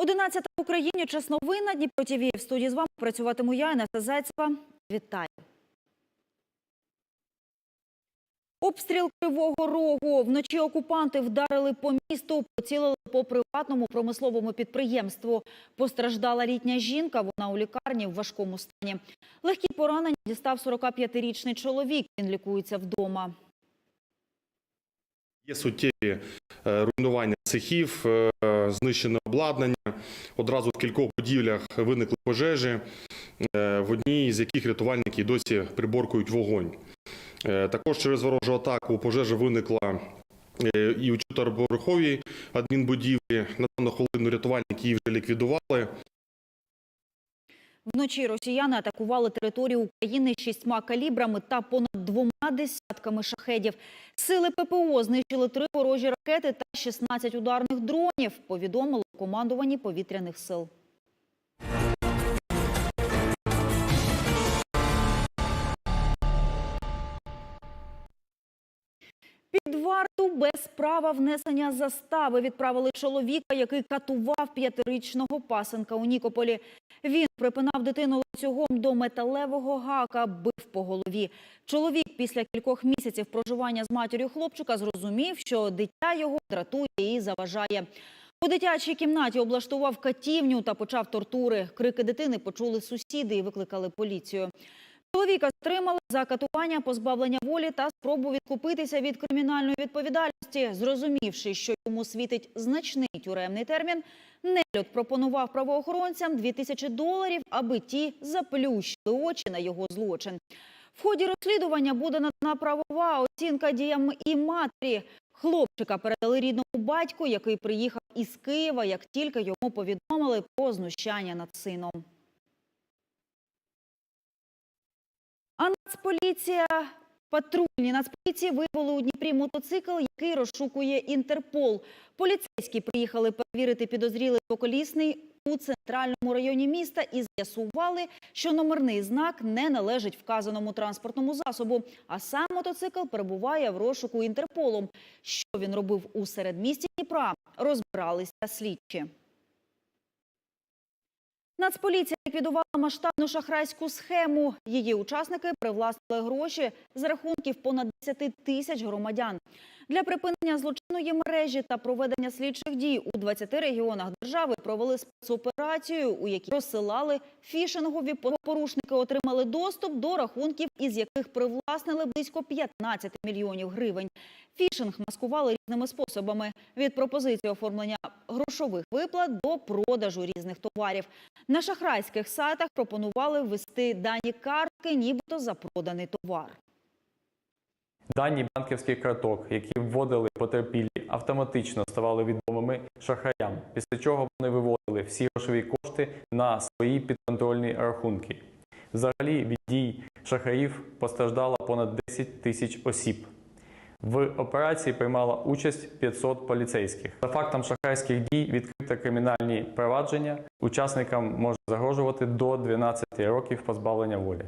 11 в Україні. Час новин на Дніпро ТВ. В студії з вами працюватиму я, Інеса Зайцева. Вітаю. Обстріл Кривого Рогу. Вночі окупанти вдарили по місту, поцілили по приватному промисловому підприємству. Постраждала літня жінка, вона у лікарні в важкому стані. Легкі поранення дістав 45-річний чоловік. Він лікується вдома. Є суттєві е, руйнування цехів, е, знищене обладнання. Одразу в кількох будівлях виникли пожежі, е, в одній з яких рятувальники досі приборкують вогонь. Також через ворожу атаку пожежа виникла і у чотириповерховій адмінбудівлі. На дану хвилину рятувальники її вже ліквідували. Вночі росіяни атакували територію України шістьма калібрами та понад двома десятками шахедів. Сили ППО знищили три ворожі ракети та 16 ударних дронів, повідомили у командуванні повітряних сил. Варту без права внесення застави відправили чоловіка, який катував п'ятирічного пасенка у Нікополі. Він припинав дитину ланцюгом до металевого гака, бив по голові. Чоловік після кількох місяців проживання з матір'ю хлопчика зрозумів, що дитя його дратує і заважає. У дитячій кімнаті облаштував катівню та почав тортури. Крики дитини почули сусіди і викликали поліцію. Чоловіка стримали за катування, позбавлення волі та спробу відкупитися від кримінальної відповідальності. Зрозумівши, що йому світить значний тюремний термін, Нельот пропонував правоохоронцям 2000 доларів, аби ті заплющили очі на його злочин. В ході розслідування буде надана правова оцінка діям і матері. Хлопчика передали рідному батьку, який приїхав із Києва, як тільки йому повідомили про знущання над сином. А Нацполіція, патрульні Нацполіції виявили у Дніпрі мотоцикл, який розшукує Інтерпол. Поліцейські приїхали перевірити підозрілий двоколісний у центральному районі міста і з'ясували, що номерний знак не належить вказаному транспортному засобу, а сам мотоцикл перебуває в розшуку Інтерполом. Що він робив у середмісті Дніпра, розбиралися слідчі. Нацполіція ліквідувала масштабну шахрайську схему. Її учасники привласнили гроші з рахунків понад 10 тисяч громадян. Для припинення злочинної мережі та проведення слідчих дій у 20 регіонах держави провели спецоперацію, у якій розсилали фішингові порушники, отримали доступ до рахунків, із яких привласнили близько 15 мільйонів гривень. Фішинг маскували різними способами – від пропозиції оформлення грошових виплат до продажу різних товарів. На шахрайських сайтах пропонували ввести дані картки, нібито за проданий товар. Дані банківських карток, які вводили потерпілі, автоматично ставали відомими шахраям, після чого вони виводили всі грошові кошти на свої підконтрольні рахунки. Взагалі від дій шахраїв постраждало понад 10 тисяч осіб. В операції приймала участь 500 поліцейських. За фактом шахрайських дій відкрите кримінальні провадження. Учасникам може загрожувати до 12 років позбавлення волі.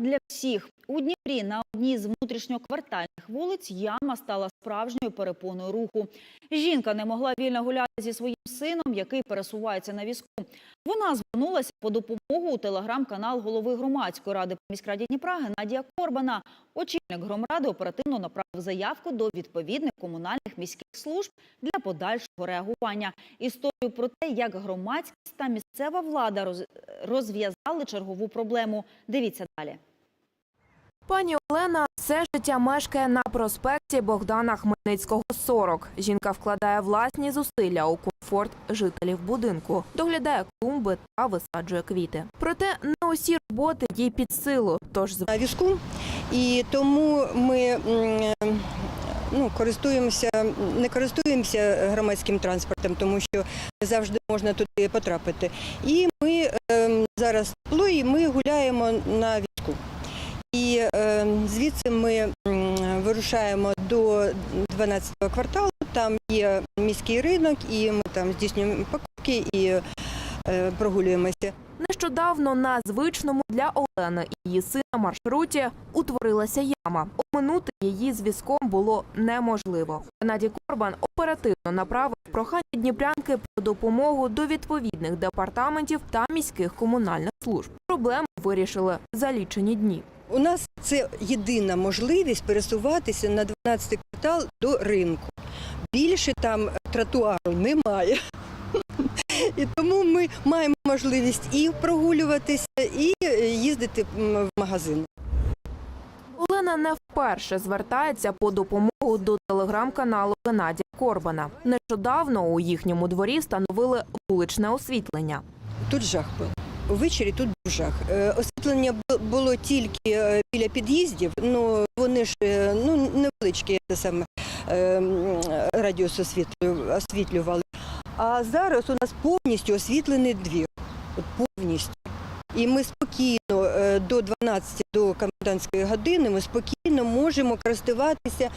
Для всіх. У Дніпрі на одній з внутрішньоквартальних вулиць яма стала справжньою перепоною руху. Жінка не могла вільно гуляти зі своїм сином, який пересувається на візку. Вона звернулася по допомогу у телеграм-канал голови громадської ради по міськраді Дніпра Геннадія Корбана. Очільник громради оперативно направив заявку до відповідних комунальних міських служб для подальшого реагування. Історію про те, як громадськість та місцева влада роз- розв'язали чергову проблему. Дивіться далі. Пані Олена все життя мешкає на проспекті Богдана Хмельницького, 40. Жінка вкладає власні зусилля у комфорт жителів будинку, доглядає клумби та висаджує квіти. Проте не усі роботи їй під силу. Тож з візку, і тому ми ну, користуємося, не користуємося громадським транспортом, тому що завжди можна туди потрапити. І ми ем, зараз тепло, і ми гуляємо на візку. І ем, звідси ми м, вирушаємо до 12-го кварталу. Там є міський ринок, і ми там здійснюємо покупки і е, прогулюємося. Нещодавно на звичному для Олени і її сина маршруті утворилася яма. Оминути її з візком було неможливо. Геннадій Корбан оперативно направив прохання Дніпрянки про допомогу до відповідних департаментів та міських комунальних служб. Проблему вирішили за лічені дні. У нас це єдина можливість пересуватися на 12 квартал до ринку. Більше там тротуару немає. І тому ми маємо можливість і прогулюватися, і їздити в магазин. Олена не вперше звертається по допомогу до телеграм-каналу Геннадія Корбана. Нещодавно у їхньому дворі встановили вуличне освітлення. Тут жах був. Ввечері тут був жах. Е, Освітлення було тільки е, біля під'їздів, ну вони ж е, ну, невеличкі саме радіус освітлювали. А зараз у нас повністю освітлений двір. От повністю. І ми спокійно до 12 до комендантської години ми спокійно можемо користуватися,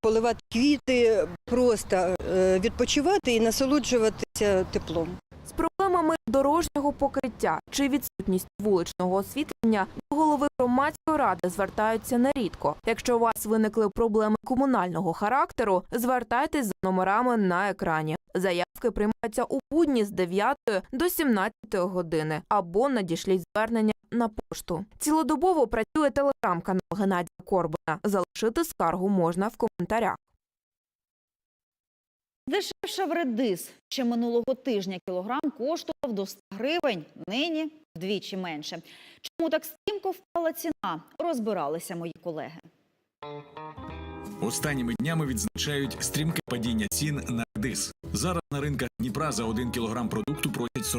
поливати квіти, просто відпочивати і насолоджуватися теплом. З проблемами дорожнього покриття чи відсутністю вуличного освітлення до голови громадської ради звертаються нерідко. Якщо у вас виникли проблеми комунального характеру, звертайтесь за номерами на екрані. Заявки приймаються у будні з 9 до 17 години або надішліть звернення на пошту. Цілодобово працює телеграм-канал Геннадія Корбана. Залишити скаргу можна в коментарях. Дешевшав редис. Ще минулого тижня кілограм коштував до 100 гривень, нині вдвічі менше. Чому так стрімко впала ціна? Розбиралися мої колеги. Останніми днями відзначають стрімке падіння цін на редис. Зараз на ринках Дніпра за 1 кілограм продукту просять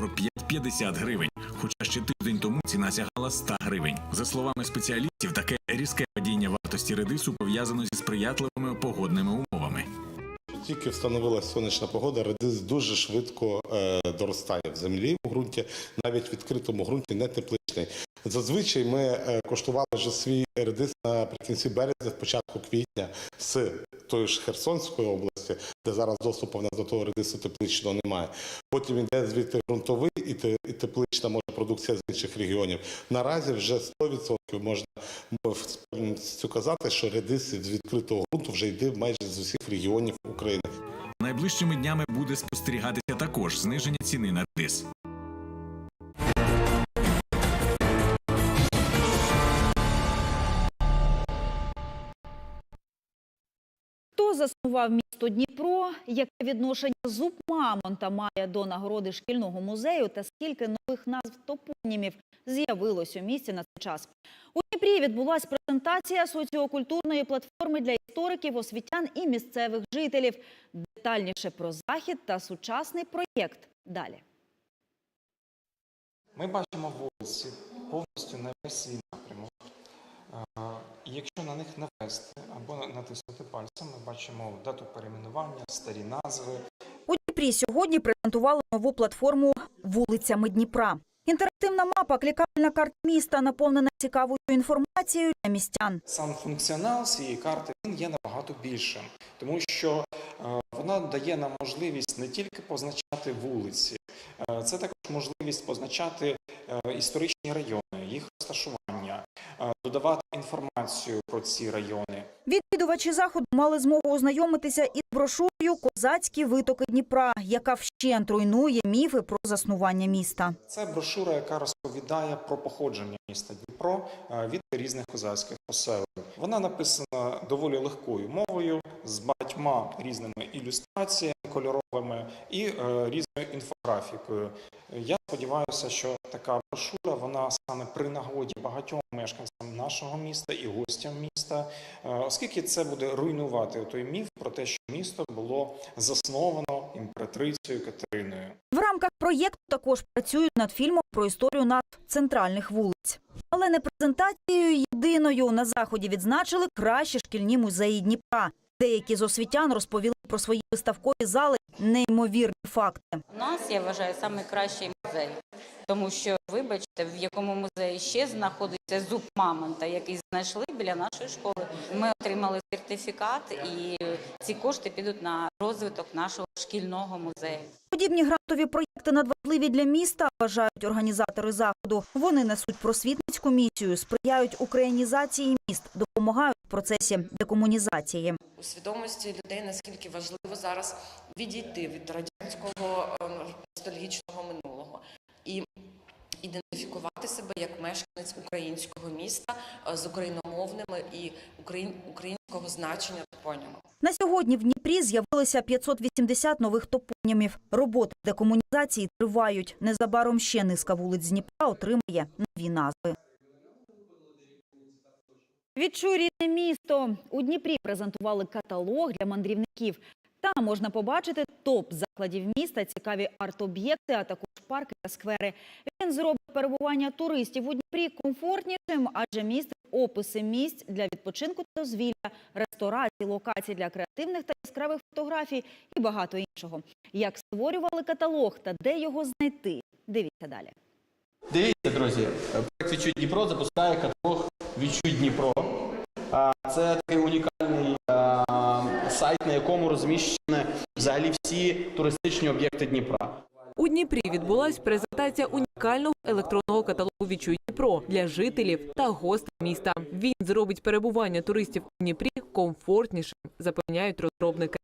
45-50 гривень, хоча ще тиждень тому ціна сягала 100 гривень. За словами спеціалістів, таке різке падіння вартості редису пов'язано зі сприятливими погодними умовами. Тільки встановилася сонячна погода, редис дуже швидко е, доростає в землі у ґрунті, навіть в відкритому ґрунті не тепличний. Зазвичай ми е, коштували вже свій редис наприкінці березня, початку квітня з тої ж Херсонської області, де зараз доступу в нас до того редису тепличного немає. Потім йде звідти ґрунтовий і теплична може продукція з інших регіонів. Наразі вже 100% можна певністю казати, що редис з відкритого ґрунту вже йде майже з усіх регіонів України. Найближчими днями буде спостерігатися також зниження ціни на редис. Заснував місто Дніпро? Яке відношення зуб Мамонта має до нагороди шкільного музею та скільки нових назв топонімів з'явилось у місті на цей час? У Дніпрі відбулася презентація соціокультурної платформи для істориків, освітян і місцевих жителів. Детальніше про захід та сучасний проєкт далі. Ми бачимо вулиці повністю на весь напрямок. Якщо на них навести або натиснути пальцем, ми бачимо дату перейменування, старі назви, У Дніпрі сьогодні презентували нову платформу вулицями Дніпра. Інтерактивна мапа, клікальна карта міста, наповнена цікавою інформацією для містян. сам функціонал цієї карти він є набагато більшим, тому що е, вона дає нам можливість не тільки позначати вулиці, е, це також можливість позначати е, історичні райони, їх розташування, е, додавати інформацію про ці райони. Відвідувачі заходу мали змогу ознайомитися із брошурою Козацькі витоки Дніпра, яка вщент руйнує міфи про заснування міста. Це брошура, яка розповідає про походження міста Дніпро е, від різних козацьких поселень. Вона написана доволі легкою мовою з багатьма різними ілюстраціями кольоровими і е, різною інфографікою. Я сподіваюся, що така брошура вона саме при нагоді багатьом мешканцям нашого міста і гостям міста, е, оскільки це буде руйнувати той міф про те, що місто було засновано імператрицею Катериною. В рамках проєкту також працюють над фільмом про історію назв центральних вулиць. Але не презентацією єдиною на заході відзначили кращі шкільні музеї Дніпра. Деякі з освітян розповіли про свої виставкові зали неймовірні факти. У нас, я вважаю, найкращий музей. Тому що, вибачте, в якому музеї ще знаходиться зуб мамонта, який знайшли біля нашої школи. Ми отримали сертифікат, і ці кошти підуть на розвиток нашого шкільного музею. Подібні грантові проєкти надважливі для міста, вважають організатори заходу. Вони несуть просвітницьку місію, сприяють українізації міст, допомагають в процесі декомунізації. у свідомості людей, наскільки важливо зараз відійти від радянського е, ностальгічного минулого і ідентифікувати себе як мешканець українського міста е, з україномовними і українського значення топонімами. На сьогодні в Дніпрі з'явилося 580 нових топонімів. Роботи декомунізації тривають. Незабаром ще низка вулиць Дніпра отримає нові назви. Відчуй рідне місто. У Дніпрі презентували каталог для мандрівників. Там можна побачити топ закладів міста, цікаві арт-об'єкти, а також парки та сквери. Він зробить перебування туристів у Дніпрі комфортнішим, адже містить описи місць для відпочинку та дозвілля, ресторацій, локацій для креативних та яскравих фотографій і багато іншого. Як створювали каталог та де його знайти? Дивіться далі. Дивіться, друзі, проект «Відчуй Дніпро запускає каталог «Відчуй Дніпро. Це такий унікальний сайт, на якому розміщені взагалі всі туристичні об'єкти Дніпра. У Дніпрі відбулась презентація унікального електронного каталогу «Відчуй Дніпро» для жителів та гостей міста. Він зробить перебування туристів у Дніпрі комфортнішим, запевняють розробники.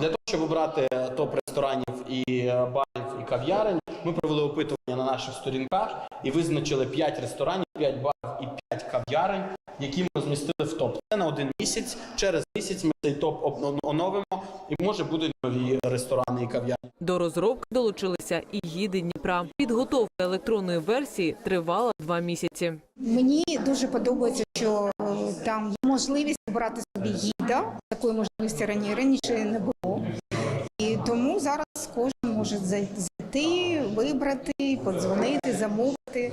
Для того, щоб обрати топ ресторанів і е, барів і кав'ярень, ми провели опитування на наших сторінках і визначили 5 ресторанів, 5 барів і 5 кав'ярень, які ми розмістили в топ. Це на один місяць. Через місяць ми цей топ оновимо і може будуть нові ресторани і кав'ярні. До розробки долучилися і гіди Дніпра. Підготовка електронної версії тривала два місяці. Мені дуже подобається, що е, там є можливість обрати собі гіда. Такої можливості рані- раніше не було. І тому зараз кожен може зай- зайти, вибрати, подзвонити, замовити.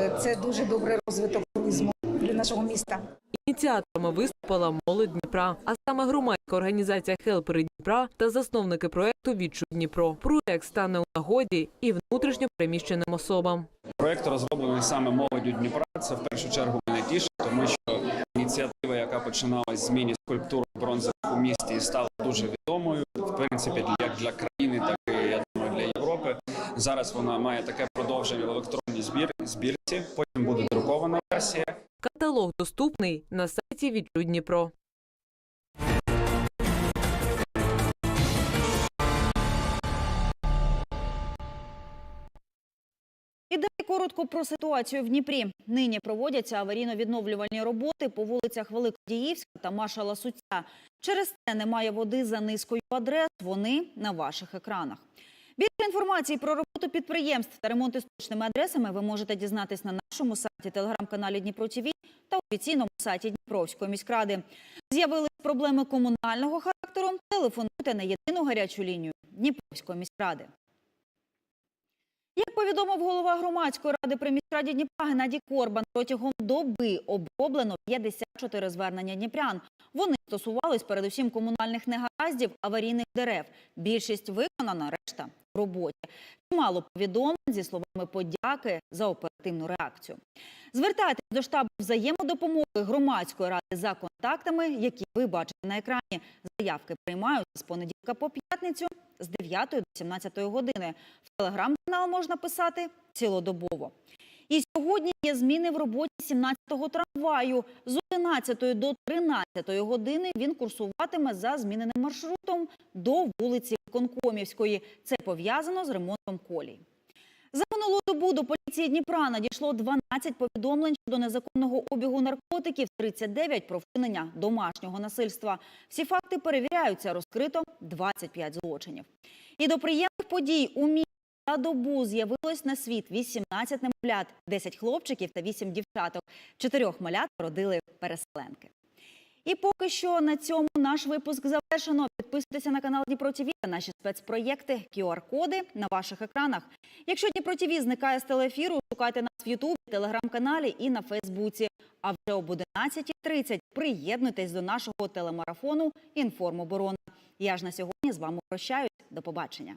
Е, Це дуже добрий розвиток туризму для нашого міста. Ініціаторами виступила молодь Дніпра, а саме громадська організація «Хелпери Дніпра» та засновники проекту «Відчуй Дніпро». Проект стане у нагоді і внутрішньо переміщеним особам. Проект розроблений саме молоддю Дніпра. Це в першу чергу мене тішить, тому що ініціатива, яка починалась з міні-скульптур бронзових у місті, і стала дуже відомою. В принципі, як для країни, так і я. Зараз вона має таке продовження в електронній збір збірці. Потім буде друкована версія. Каталог доступний на сайті «Відчуй Дніпро». І далі коротко про ситуацію в Дніпрі. Нині проводяться аварійно-відновлювальні роботи по вулицях Великодіївська та Маршала Суця. Через це немає води за низкою адрес. Вони на ваших екранах. Більше інформації про роботу підприємств та ремонти з точними адресами ви можете дізнатись на нашому сайті, телеграм-каналі Дніпро ТІВІ та офіційному сайті Дніпровської міськради. З'явились проблеми комунального характеру. Телефонуйте на єдину гарячу лінію Дніпровської міськради. Як повідомив голова громадської ради при міськраді Дніпра Геннадій Корбан, протягом доби оброблено 54 звернення дніпрян. Вони стосувались передусім комунальних негараздів, аварійних дерев. Більшість виконана, решта в роботі. Чимало повідомлень зі словами подяки за оперативну реакцію. Звертайтесь до штабу взаємодопомоги громадської ради за контактами, які ви бачите на екрані. Заявки приймаються з понеділка по п'ятницю з 9 до 17 години. В телеграм-канал можна писати цілодобово. І сьогодні є зміни в роботі 17-го трамваю. З 11 до 13 години він курсуватиме за зміненим маршрутом до вулиці Конкомівської. Це пов'язано з ремонтом колій. За минулу добу до поліції Дніпра надійшло 12 повідомлень щодо незаконного обігу наркотиків, 39 про вчинення домашнього насильства. Всі факти перевіряються, розкрито 25 злочинів. І до приємних подій у місті за добу з'явилось на світ 18 немовлят, 10 хлопчиків та 8 дівчаток. Чотирьох малят родили переселенки. І поки що на цьому наш випуск завершено. Підписуйтеся на канал Дніпро ТВ та наші спецпроєкти, QR-коди на ваших екранах. Якщо Дніпро ТВ зникає з телеефіру, шукайте нас в Ютубі, телеграм-каналі і на Фейсбуці. А вже об 11.30 приєднуйтесь до нашого телемарафону «Інформоборона». Я ж на сьогодні з вами прощаюсь. До побачення.